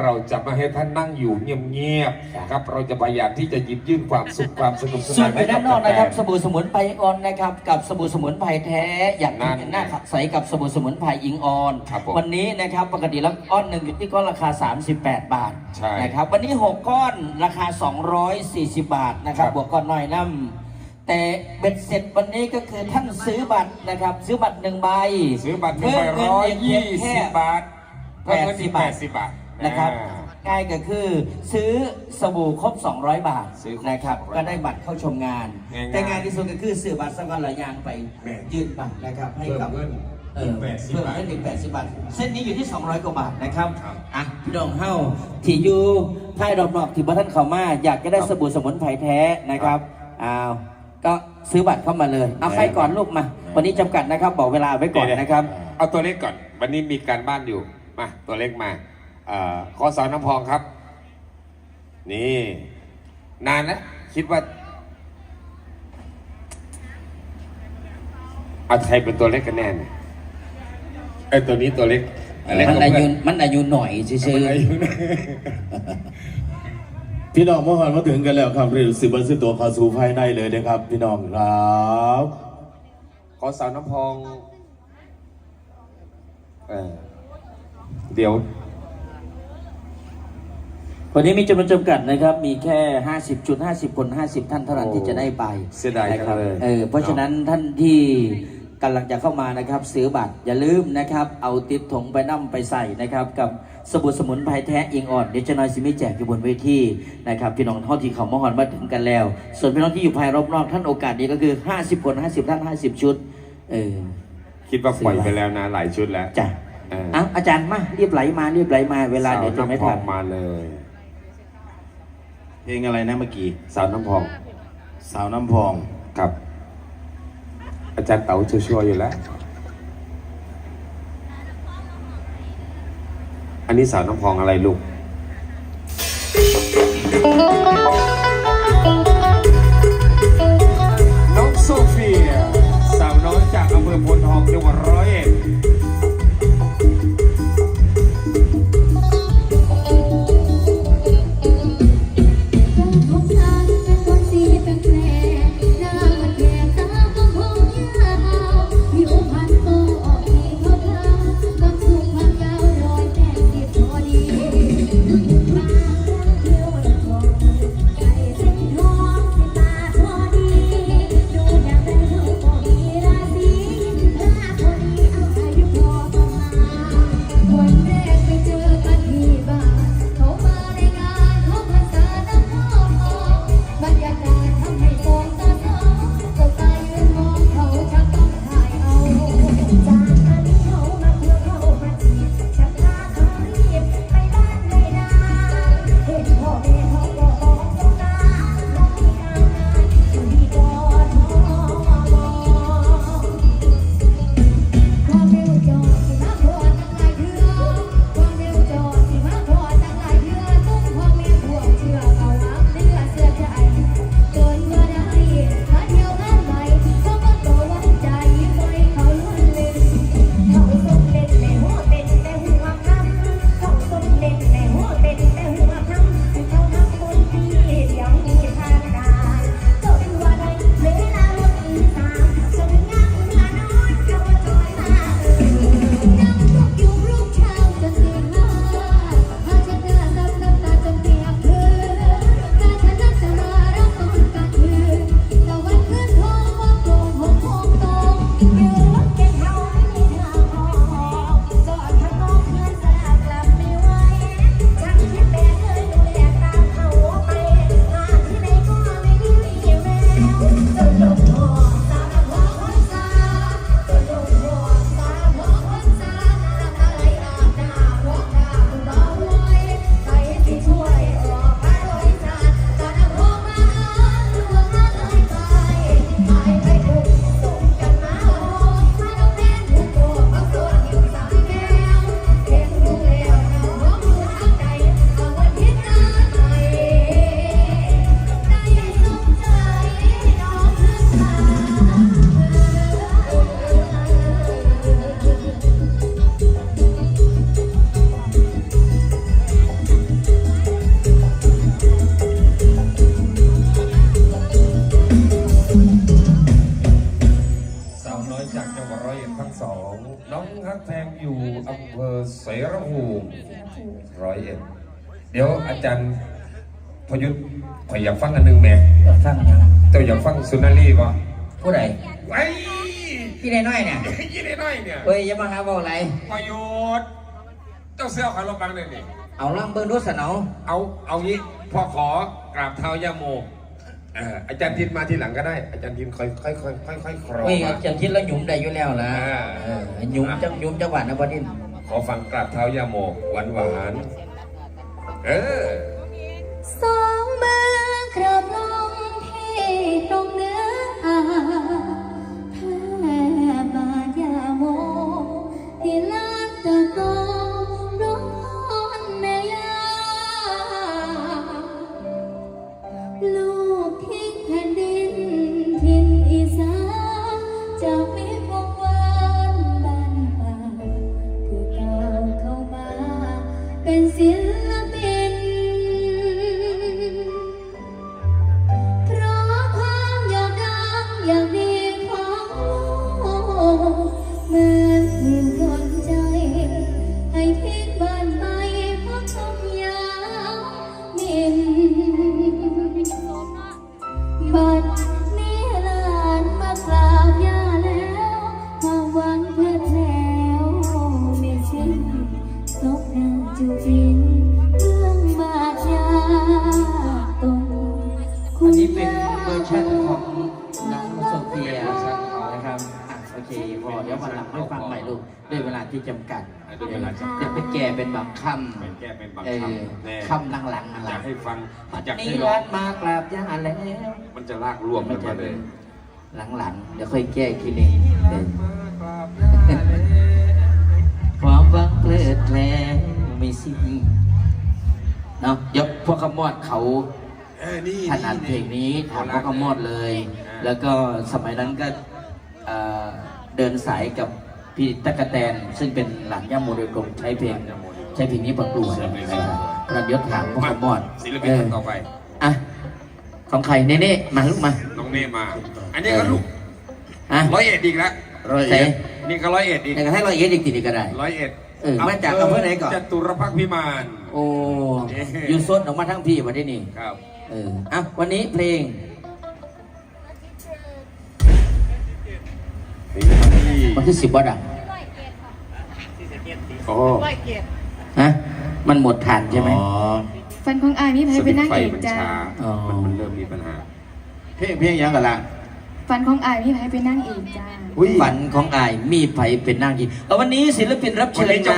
เราจะไม่ให้ท่านนั่งอยู่เงียบๆนะครับ เราจะพยายามที่จะหยิบยื่นความสุขความสนุกสส่วนา นไปให้กัด้าบนนอกนะครับแฟสบู่สมุนไพรออนนะครับกับสบู่สมุนไพรแท้อย่างนั่นหน้าขัดใสกับสบู่สมุนไพรอิงออน ครับผมวันนี้นะครับปกติแล้วก้อนหนึ่งอยู่ที่ก้อนราคา 38 บาทใช่นะครับวันนี้ 6 ก้อนราคา 240 บาทนะครับครับ บวกก้อนน้อยน้ำแต่เบ็ดเสร็จวันนี้ก็คือท่านซื้อบัตรนะครับซื้อบัตรหนึ่งใบซื้อบัตรหนึ่งใบเพิ่มร้อยเงินเพียี่งแค่ สิบบาทเพิ่มเงินอีก80แปดสิบบาท นะครับอ่าง่ายก็คือซื้อสบู่ครบ 200 บาทซื้อครบนะครับ 200ก็ได้บัตรเข้าชมงาน ง่ายๆแต่งานที่สุดก็คือซื้อบัตรสักวันละอยางไปแม่นยื่นบัตรนะครับให้กับเพิ่มเงินเอออีก80เพิ่มบาทเงินอีก80บาทเส้นนี้อยู่ที่ 200 กว่าบาทนะครับครับ อะพี่น้องเฮ้าที่อยู่ไพ่ดอกนอกที่บ้านเข้ามาอยากจะได้สบู่สมุนไพรแท้นะครับอ้าวก็ซื้อบัตรเข้ามาเลยเอาใครก่อนลูกมา วันนี้จำกัดนะครับบอกเวลาไว้ก่อนนะครับ เอาตัวเล็กก่อน วันนี้มีการบ้านอยู่ มา ตัวเล็กมาเอ่อ ขอสอนน้ำพองครับ นี่ นานนะคิดว่าเอาใครเป็นตัวเล็กกันแน่เนี่ยไอ้ตัวนี้ตัวเล็กเล็กมันกว่าอาเพื่ยุอนมันอายุหน่อยซื่อมันอายุนะพี่น้องเมื่อวานมาถึงกันแล้วครับเรียนสิบวันสิตัวเข้าสู่ภายในเลยนะครับ พี่น้องครับขอสาวน้ำพองเออเดี๋ยวๆ วันนี้มีจำนวนจำกัดนะครับ มีแค่ 50 จุด 50 คน 50 ท่านเท่านั้นโอ้ที่จะได้ไปเสียดายนะครัจังเลยเออเพราะฉะนั้นท่านที่กำลังจะเข้ามานะครับ ซื้อบัตรอย่าลืมนะครับ เอาติดถงไปนั่ไปใส่นะครับ กับสบู่สมุนไพรแท้อิงอ่อนเดี๋ยวจะน้อยสิไม่แจกอยู่บนเวทีนะครับพี่น้องเท่าที่เขามาหอนมาถึงกันแล้ว ส่วนพี่น้องที่อยู่ภายรอบนอกท่านโอกาสนี้ก็คือ 50 คน 50 ท่าน 50 ชุด เออ คิดว่าปล่อยไปแล้วนะหลายชุดแล้ว จ้ะเอออะอาจารย์มารีบไหลมารีบไหลมาเวลาเดี๋ยวจะไม่สาวทันน้ำพองมาเลย เพลงอะไรนะเมื่อกี้ สาวน้ำพอง สาวน้ำพอง ครับ อาจารย์เต๋าชัวร์อยู่แล้ว อันนี้สาวน้ำพองอะไรลูก น้อยจากจังหวัดร้อยเอ็ดทั้งสองน้องรักแทงอยู่อำเภอเสรภูมิร้อยเอ็ดเดี๋ยวอาจารย์พยุทธ์ขอยอยากฟังอันหนึ่งแม่อยากฟังยัเจ้าอยากฟังสุนารีป่ะผู้ใดไว้พี่นายน้อยเนี่ยยี่นายน้อยเนี่ยเฮ้ยยังมาหาบอกอะไรพยุทธ์เจ้าเสื้อขอลงบังเลยนี่เอาล่างเบิ้งรถสนองเอาเอางี้พ่อขอกราบเท้ายาโม อ่ออาจารย์ทินมาทีหลังก็ได้ อาจารย์ทินค่อยค่อยค่อยค่อยค่อยครอเฮ้ยมา จังคิดแล้วหยุ่มได้อยู่แล้วล่ะอ่า เออหยุ่มจังหยุ่มจังหวะนะบดินขอฟังกราบเท้าย่าโมหวานหวานๆเออสองมือ กราบลงที่ตรงเนื้ออาแด้วยเวลาที่จำกัดด้วยเวลาจำกัดเดี๋ยวไปแก่เป็นบางคเป็นแก้เป็นบางำเออคำแน่คำหลังๆนั่นอแหยาละกให้ฟังอยากนี่ให้ร้อร้างนมากราบย่าแล้ว มันจะลากรวมกันมาเลยหลังๆ เดี๋ยวค่อยแก้อีกทีหนึงเออความหวังเพลิดเพลงไม่สิ้นเนาะเดี๋ยวพวกขมอดเขาเออนี่ถนัดเพลงนี้ถามพวกขมอดเลย แล้วก็สมัยนั้นก็เอ่อเดินสายกับ พี่ตะกะแตนซึ่งเป็นหลานย่าโมโดยตรงใช้เพลงใช้เพลงนี้ประกวดนะครับเรายศถามพวกขมอดศิลปินคนต่อไปอะของใครเน่ๆมาลูกมาน้องเน่มา อันนี้ก็ลูกอะร้อยเอ็ดอีกแล้วร้อยเสเอ็ดนี่ก็ร้อยเอ็ดอีกแต่ก็ให้เราเย็ดอีกทีนี้ก็ได้ร้อยเอ็ดเออมาจากอำเภอไหนก่อนจตุรพักษ์พิมานโอ้อยูซดออกมาทั้งพี่วันนี้นี่ครับเอออะวันนี้เพลง วันที่สิบวัดอะโอ้ฮะมันหมดฐานใช่ไหม อ๋อฟันของอายมีไผสเป็วินตนางไฟเอกมันจ้าช้าอ๋อ มันมันเริ่มมีปัญหา เพลงเพลงยังกันล่ะฟันของอายมีไผเป็นนางเอกจ้าอุ้ยฝันของอายมีไผเป็นนางยิงเอาวันนี้ศิลปินรับเชิญมา